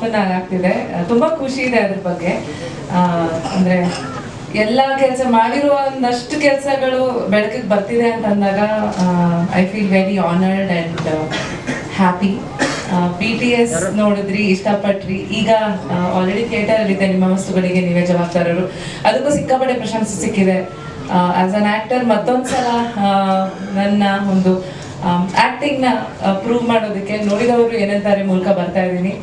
Often ಆಗ್ತಿದೆ. ತುಂಬಾ ಖುಷಿ ಇದೆ ಅದ್ರ ಬಗ್ಗೆ. ಅಂದ್ರೆ ಎಲ್ಲ ಕೆಲಸ ಮಾಡಿರುವ ಒಂದಷ್ಟು ಕೆಲಸಗಳು ಬೆಳಕಿಗೆ ಬರ್ತಿದೆ ಅಂತ ಅಂದಾಗ I feel very honoured and happy P T S ನೋಡಿದ್ರಿ, ಇಷ್ಟಪಟ್ರಿ. ಈಗ ಆಲ್ರೆಡಿ ಥಿಯೇಟರ್ ಇದೆ ನಿಮ್ಮ ವಸ್ತುಗಳಿಗೆ ನೀವೇ ಜವಾಬ್ದಾರರು. ಅದಕ್ಕೂ ಸಿಕ್ಕಾಪಟ್ಟೆ ಪ್ರಶಂಸೆ ಸಿಕ್ಕಿದೆ. ಆಸ್ ಅನ್ ಆಕ್ಟರ್ ಮತ್ತೊಂದ್ಸಲ ನನ್ನ ಒಂದು ಆಕ್ಟಿಂಗ್ನ ಪ್ರೂವ್ ಮಾಡೋದಕ್ಕೆ ನೋಡಿದವರು ಏನಂತಾರೆ ಮೂಲಕ ಬರ್ತಾ ಇದ್ದೀನಿ.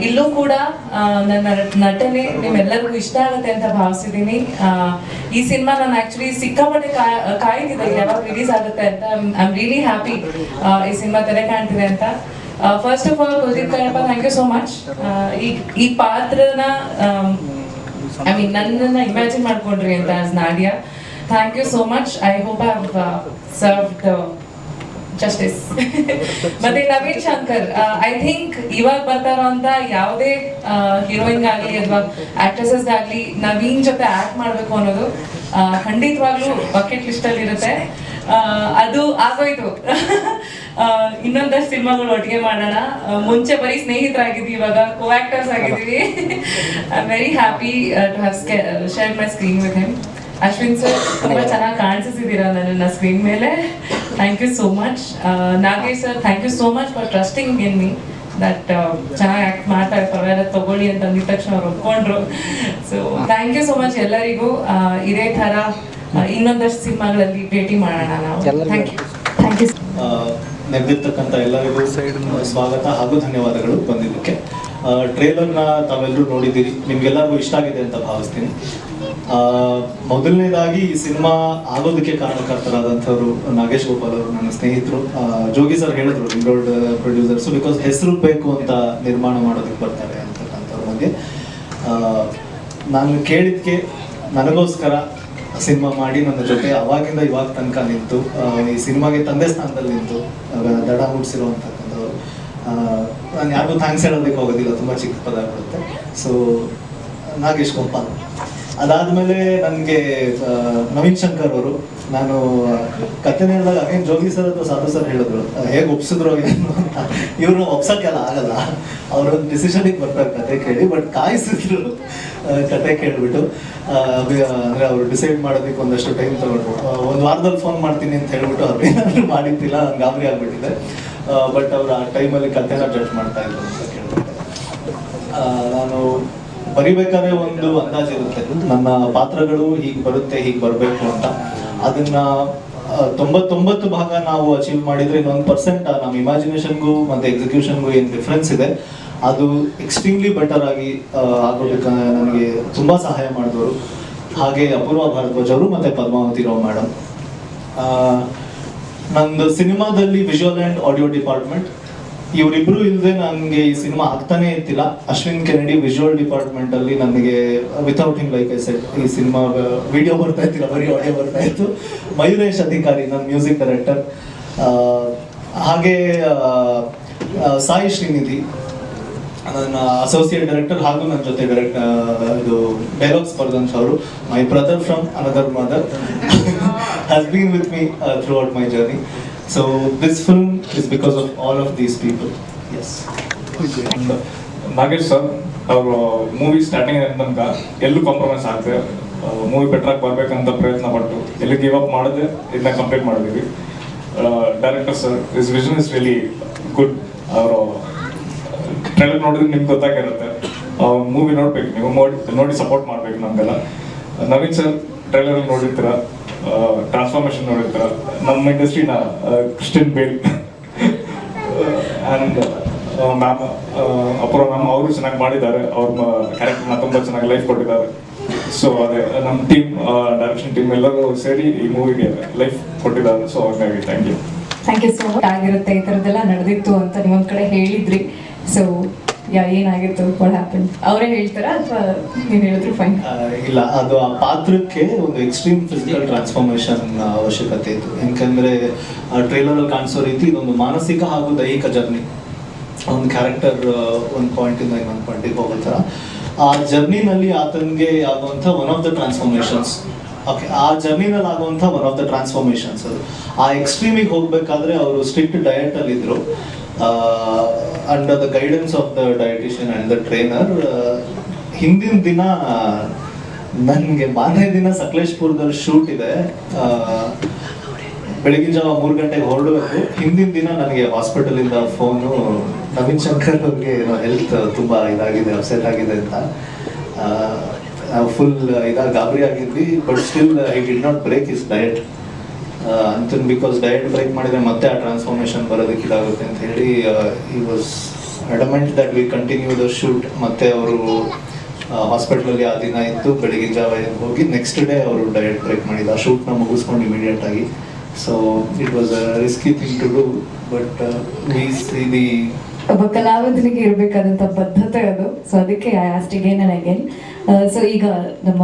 ಇಲ್ಲೂ ಕೂಡ ನನ್ನ ನಟನೆ ನಿಮ್ಮೆಲ್ಲರಿಗೂ ಇಷ್ಟ ಆಗುತ್ತೆ ಅಂತ ಭಾವಿಸಿದ್ದೀನಿ. ಈ ಸಿನಿಮಾ ನಾನು ಆಕ್ಚುಲಿ ಸಿಕ್ಕಾಪಟ್ಟೆ ಕಾಯ್- ಕಾಯ್ತಿದ್ದೆ, ಯಾವಾಗ ರಿಲೀಸ್ ಆಗುತ್ತೆ ಅಂತ. ಐ ಆಮ್ ರಿಯಲಿ ಹ್ಯಾಪಿ ಈ ಸಿನಿಮಾ ತೆರೆ ಕಾಣ್ತಿದೆ ಅಂತ. First of all Kuldeep thank you so much ಈ ಈ ಪಾತ್ರನ ಐ ಮೀನ್ ನನ್ನನ್ನ ಇಮ್ಯಾಜಿನ್ ಮಾಡ್ಕೊಂಡ್ರಿ ಅಂತ as Nadia thank you so much I hope I served justice ಮತ್ತೆ ನವೀನ್ ಶಂಕರ್ ಐ ಥಿಂಕ್ ಇವಾಗ ಬರ್ತಾ ಅಂತ ಯಾವುದೇ ಹೀರೋಯಿನ್ ಆಗ್ಲಿ ಅಥವಾ ಆಕ್ಟ್ರೆಸಸ್ ಆಗ್ಲಿ ನವೀನ್ ಜೊತೆ ಆಕ್ಟ್ ಮಾಡ್ಬೇಕು ಅನ್ನೋದು ಖಂಡಿತವಾಗ್ಲೂ ಬಕೆಟ್ ಲಿಸ್ಟ್ ಅಲ್ಲಿ ಇರುತ್ತೆ. ಅದು ಆಗೋಯ್ತು. ಇನ್ನೊಂದಷ್ಟು ಸಿನಿಮಾಗಳು ಒಟ್ಟಿಗೆ ಮಾಡೋಣ. ಮುಂಚೆ ಬರೀ ಸ್ನೇಹಿತರಾಗಿದ್ವಿ ಇವಾಗ ಕೋ ಆಕ್ಟರ್ಸ್ ಆಗಿದ್ದೀವಿ I very happy to have share my screen with him Ashwin sir ತುಂಬಾ ಚೆನ್ನಾಗಿ ಕಾಣಿಸಿದ್ದೀರಾ ನನ್ನ ಸ್ಕ್ರೀನ್ ಮೇಲೆ. Thank you so much Nagesh sir thank you so much for trusting in me that ಚೆನ್ನಾಗಿ ಆಕ್ಟ್ ಮಾತಾಡ್ತಾರೆ ಪರವಾಗಿಲ್ಲ ತಗೊಳ್ಳಿ ಅಂತ ಅಂದಿದ ತಕ್ಷಣ ಅವ್ರು ಒಪ್ಕೊಂಡ್ರು. So thank you so much ಎಲ್ಲರಿಗೂ. ಇದೇ ತರ ಇನ್ನೊಂದಷ್ಟು ಸಿನಿಮಾಗಳಲ್ಲಿ ಭೇಟಿ ಮಾಡೋಣ ನಾವು. ಥ್ಯಾಂಕ್ ಯು ಥ್ಯಾಂಕ್ ಯು ಆ, ನೆರೆದಿರ್ತಕ್ಕಂಥ ಎಲ್ಲರಿಗೂ ಸ್ವಾಗತ ಹಾಗೂ ಧನ್ಯವಾದಗಳು ಬಂದಿದ್ದಕ್ಕೆ. ಟ್ರೇಲರ್ನ ತಾವೆಲ್ಲರೂ ನೋಡಿದ್ದೀರಿ. ನಿಮ್ಗೆಲ್ಲರಿಗೂ ಇಷ್ಟ ಆಗಿದೆ ಅಂತ ಭಾವಿಸ್ತೀನಿ. ಮೊದಲನೇದಾಗಿ ಈ ಸಿನಿಮಾ ಆಗೋದಕ್ಕೆ ಕಾರಣಕರ್ತರಾದಂಥವ್ರು ನಾಗೇಶ್ ಗೋಪಾಲ್ ಅವರು ನನ್ನ ಸ್ನೇಹಿತರು. ಜೋಗಿ ಸರ್ ಹೇಳಿದ್ರು ರಿಂಗೋಲ್ಡ್ ಪ್ರೊಡ್ಯೂಸರ್ಸ್ ಬಿಕಾಸ್ ಹೆಸರು ಬೇಕು ಅಂತ ನಿರ್ಮಾಣ ಮಾಡೋದಕ್ಕೆ ಬರ್ತಾರೆ ಅಂತಕ್ಕಂಥವ್ರ ಬಗ್ಗೆ. ನಾನು ಕೇಳಿದ್ಕೆ ನನಗೋಸ್ಕರ ಸಿನಿಮಾ ಮಾಡಿ ನನ್ನ ಜೊತೆ ಅವಾಗಿಂದ ಇವಾಗ ತನಕ ನಿಂತು ಈ ಸಿನಿಮಾಗೆ ತಂದೆ ಸ್ಥಾನದಲ್ಲಿ ನಿಂತು ದಡ ಮೂಡಿಸಿರುವಂತಕ್ಕಂಥವ್ರು. ನಾನು ಯಾರಿಗೂ ಥ್ಯಾಂಕ್ಸ್ ಹೇಳೋದಕ್ಕೆ ಹೋಗೋದಿಲ್ಲ, ತುಂಬ ಚಿಕ್ಕ ಪದ ಬರುತ್ತೆ ಸೊ ನಾಗೇಶ್ ಗೋಪಾಲ್. ಅದಾದಮೇಲೆ ನನಗೆ ನವೀನ್ ಶಂಕರ್ ಅವರು ನಾನು ಕತೆ ಹೇಳಿದಾಗ ಅಗೇನ್ ಜೋಗಿ ಸರ್ ಅಥವಾ ಸಾಧು ಸರ್ ಹೇಳಿದ್ರು. ಹೇಗೆ ಒಪ್ಸಿದ್ರು ಏನು ಅಂತ? ಇವ್ರನ್ನ ಒಪ್ಸಕ್ಕೆಲ್ಲ ಆಗಲ್ಲ. ಅವರೊಂದು ಡಿಸಿಷನಿಗೆ ಬರ್ತಾರೆ ಕತೆ ಕೇಳಿ ಬಟ್ ಕಾಯಿಸಿದ್ರು ಕತೆ ಕೇಳಿಬಿಟ್ಟು. ಅಂದ್ರೆ ಅವ್ರು ಡಿಸೈಡ್ ಮಾಡೋದಕ್ಕೆ ಒಂದಷ್ಟು ಟೈಮ್ ತಗೊಂಡ್ರು ಒಂದು ವಾರದಲ್ಲಿ ಫೋನ್ ಮಾಡ್ತೀನಿ ಅಂತ ಹೇಳ್ಬಿಟ್ಟು ಅವ್ರು ಏನಾದ್ರು ಮಾಡಿದ್ದಿಲ್ಲ ಗಾಬರಿ ಆಗ್ಬಿಟ್ಟಿದೆ. ಬಟ್ ಅವ್ರು ಆ ಟೈಮಲ್ಲಿ ಕತೆನ ಜಡ್ಜ್ ಮಾಡ್ತಾ ಇದ್ರು ಅಂತ ಕೇಳ್ಬಿಟ್ಟು. ನಾನು ಬರಿಬೇಕಾದ್ರೆ ಒಂದು ಅಂದಾಜು ಇರುತ್ತೆ. ನನ್ನ ಪಾತ್ರಗಳು ಹೀಗೆ ಬರುತ್ತೆ, ಹೀಗೆ ಬರಬೇಕು ಅಂತ. ಅದನ್ನ ತೊಂಬತ್ತೊಂಬತ್ತು ಭಾಗ ನಾವು ಅಚೀವ್ ಮಾಡಿದ್ರೆ ಇನ್ನೊಂದು ಪರ್ಸೆಂಟ್ ನಮ್ಮ ಇಮ್ಯಾಜಿನೇಷನ್ಗೂ ಮತ್ತೆ ಎಕ್ಸಿಕ್ಯೂಷನ್ಗೂ ಏನು ಡಿಫ್ರೆನ್ಸ್ ಇದೆ. ಅದು ಎಕ್ಸ್ಟ್ರೀಮ್ಲಿ ಬೆಟರ್ ಆಗಿ ಆಗೋದಕ್ಕೆ ನನಗೆ ತುಂಬಾ ಸಹಾಯ ಮಾಡಿದವರು. ಹಾಗೆ ಅಪೂರ್ವ ಭಾರದ್ವಾಜ್ ಅವರು ಮತ್ತೆ ಪದ್ಮಾವತಿ ರಾವ್ ಮೇಡಮ್. ನಂದು ಸಿನಿಮಾದಲ್ಲಿ ವಿಜುವಲ್ ಅಂಡ್ ಆಡಿಯೋ ಡಿಪಾರ್ಟ್ಮೆಂಟ್ ಇವರಿಬ್ರು ಇಲ್ಲದೆ ನನಗೆ ಈ ಸಿನಿಮಾ ಆಗ್ತಾನೆ ಇರ್ತಿಲ್ಲ. ಅಶ್ವಿನ್ ಕೆನಡಿ ವಿಜುವಲ್ ಡಿಪಾರ್ಟ್ಮೆಂಟ್ ಅಲ್ಲಿ ನನಗೆ ವಿತೌಟ್ ಹಿಂಗ್ ಲೈಕ್ ಐ ಸೆಟ್ ಈ ಸಿನಿಮಾ ವಿಡಿಯೋ ಬರ್ತಾ ಇತ್ತಿಲ್ಲ ಬರೀ ಆಡಿಯೋ ಬರ್ತಾ ಇತ್ತು. ಮಯೂರೇಶ್ ಅಧಿಕಾರಿ ನನ್ನ ಮ್ಯೂಸಿಕ್ ಡೈರೆಕ್ಟರ್ ಹಾಗೆ ಸಾಯಿ ಶ್ರೀನಿಧಿ ನನ್ನ ಅಸೋಸಿಯೇಟ್ ಡೈರೆಕ್ಟರ್ ಹಾಗೂ ನನ್ನ ಜೊತೆ ಡೈರೆಕ್ಟ್ ಇದು dialogues ಬರೆದಂಥವ್ರು my brother from another mother has been with me throughout my journey so this film is because of all of these people. Yes Nagesh sir, ಅವರು movie starting ತನಕ ಎಲ್ಲೂ compromise ಆಗದೆ movie ಬೆಟ್ರಾಗಿ ಬರಬೇಕಂತ ಪ್ರಯತ್ನ ಪಟ್ಟು ಎಲ್ಲಿ give up ಮಾಡದೆ ಇದನ್ನ ಕಂಪ್ಲೀಟ್ ಮಾಡಿದ್ವಿ. Director sir is vision is really good ಅವರು ಟ್ರೈಲರ್ ನೋಡಿದ್ರೆ ನಿಮ್ಗೆ ಗೊತ್ತಾಗಿರುತ್ತೆ. ಮೂವಿ ನೋಡ್ಬೇಕು, ನೀವು ನೋಡಿ ನೋಡಿ ಸಪೋರ್ಟ್ ಮಾಡ್ಬೇಕು ನಮ್ಗೆಲ್ಲ. ನವೀನ್ ಸರ್ ಟ್ರೈಲರ್ ನೋಡಿರ್ತೀರ? ಟ್ರಾನ್ಸ್ಫಾರ್ಮೇಶನ್ ನೋಡಿರ್ತಾರ ನಮ್ಮ ಇಂಡಸ್ಟ್ರಿನ Christian Bale and ma'am Apoorva ma'am ಅವರು ಚೆನ್ನಾಗಿ ಮಾಡಿದ್ದಾರೆ. ಅವ್ರ ಕ್ಯಾರೆಕ್ಟರ್ನ ತುಂಬ ಚೆನ್ನಾಗಿ ಲೈಫ್ ಕೊಟ್ಟಿದ್ದಾರೆ. ಸೊ ಅದೇ ನಮ್ಮ ಟೀಮ್ ಡೈರೆಕ್ಷನ್ ಟೀಮ್ ಎಲ್ಲರೂ ಸೇರಿ ಈ ಮೂವಿಗೆ ಲೈಫ್ ಕೊಟ್ಟಿದ್ದಾರೆ. ಸೊ ಹಾಗಾಗಿ thank you thank you so much ಆಗಿರುತ್ತೆ ಈ ಥರದ್ದೆಲ್ಲ ನಡೆದಿತ್ತು ಅಂತ ನೀವೊಂದು ಕಡೆ ಹೇಳಿದ್ರಿ. ಸೊ ಯಾ ಏನಾಗಿತ್ತು ಹ್ಯಾಪನ್ ಅವರೇ ಹೇಳ್ತಾರಾ ಅಥವಾ ನೀವು ಹೇಳಿದ್ರು ಫೈನ್ ಇಲ್ಲ, ಅದು ಆ ಪಾತ್ರಕ್ಕೆ ಒಂದು ಎಕ್ಸ್ಟ್ರೀಮ್ ಫಿಸಿಕಲ್ ಟ್ರಾನ್ಸ್ಫಾರ್ಮೇಶನ್ ಅವಶ್ಯಕತೆ ಇತ್ತು. ಯಾಕಂದ್ರೆ ಟ್ರೈಲರ್ ಅಲ್ಲಿ ಕಾಣಿಸೋ ರೀತಿ ಇದೊಂದು ಮಾನಸಿಕ ಹಾಗೂ ದೈಹಿಕ ಜರ್ನಿ ಒಂದು ಕ್ಯಾರೆಕ್ಟರ್ ಒಂದು ಪಾಯಿಂಟ್ ಇಂದ ಇನ್ನೊಂದು ಪಾಯಿಂಟಿಗೆ ಹೋಗೋ ಥರ ಆ ಜರ್ನಿನಲ್ಲಿ ಆತನಿಗೆ ಆಗುವಂಥ one of the transformations okay ಆ ಜರ್ನಿನಲ್ಲಿ ಆಗುವಂಥ ಒನ್ ಆಫ್ ದ ಟ್ರಾನ್ಸ್ಫಾರ್ಮೇಶನ್ಸ್ ಅದು. ಆ ಎಕ್ಸ್ಟ್ರೀಮಿಗೆ ಹೋಗ್ಬೇಕಾದ್ರೆ ಅವರು ಸ್ಟ್ರಿಕ್ಟ್ ಡಯಟ್ ಅಲ್ಲಿ ಇದ್ರು under the guidance of the dietitian and the trainer ಹಿಂದಿನ ದಿನ ನನಗೆ ಮಾರನೇ ದಿನ ಸಕಲೇಶ್ಪುರದಲ್ಲಿ ಶೂಟ್ ಇದೆ. ಆ, ಬೆಳಗಿನ ಜಾವ ಮೂರು ಗಂಟೆಗೆ ಹೊರಡಬೇಕು. ಹಿಂದಿನ ದಿನ ನನಗೆ ಹಾಸ್ಪಿಟಲಿಂದ ಫೋನು ನವೀನ್ ಶಂಕರ್ ಅವ್ರಿಗೆ ಏನೋ ಹೆಲ್ತ್ ತುಂಬ ಇದಾಗಿದೆ ಅಪ್ಸೆಟ್ ಆಗಿದೆ ಅಂತ. ಫುಲ್ ಇದಾಗ ಗಾಬರಿ ಆಗಿದ್ವಿ but still I did not break is diet ಅಂತ ಬಿಕಾಸ್ ಡಯಟ್ ಬ್ರೇಕ್ ಮಾಡಿದ್ರೆ ಮತ್ತೆ ಆ ಟ್ರಾನ್ಸ್ಫಾರ್ಮೇಶನ್ ಬರೋದಕ್ಕೆ ಇದಾಗುತ್ತೆ ಅಂತ ಹೇಳಿ he was adamant that we continue the shoot ಮತ್ತೆ ಅವರು ಹಾಸ್ಪಿಟ್ಲಲ್ಲಿ ಆ ದಿನ ಇತ್ತು ಬೆಳಗಿನ ಜಾವ ಹೋಗಿ ನೆಕ್ಸ್ಟ್ ಡೇ ಅವರು ಡಯಟ್ ಬ್ರೇಕ್ ಮಾಡಿದ ಆ ಶೂಟ್ನ ಮುಗಿಸ್ಕೊಂಡು ಇಮಿಡಿಯೇಟ್ ಆಗಿ. So it was a risky thing to do but we see the ಒಬ್ಬ ಕಲಾವಿದನಿಗೆ ಇರಬೇಕಾದಂತ ಬದ್ಧತೆ ಅದು. ಸೊ ಅದಕ್ಕೆ ಐ ಅಗೇನ್ ಸೊ ಈಗ ನಮ್ಮ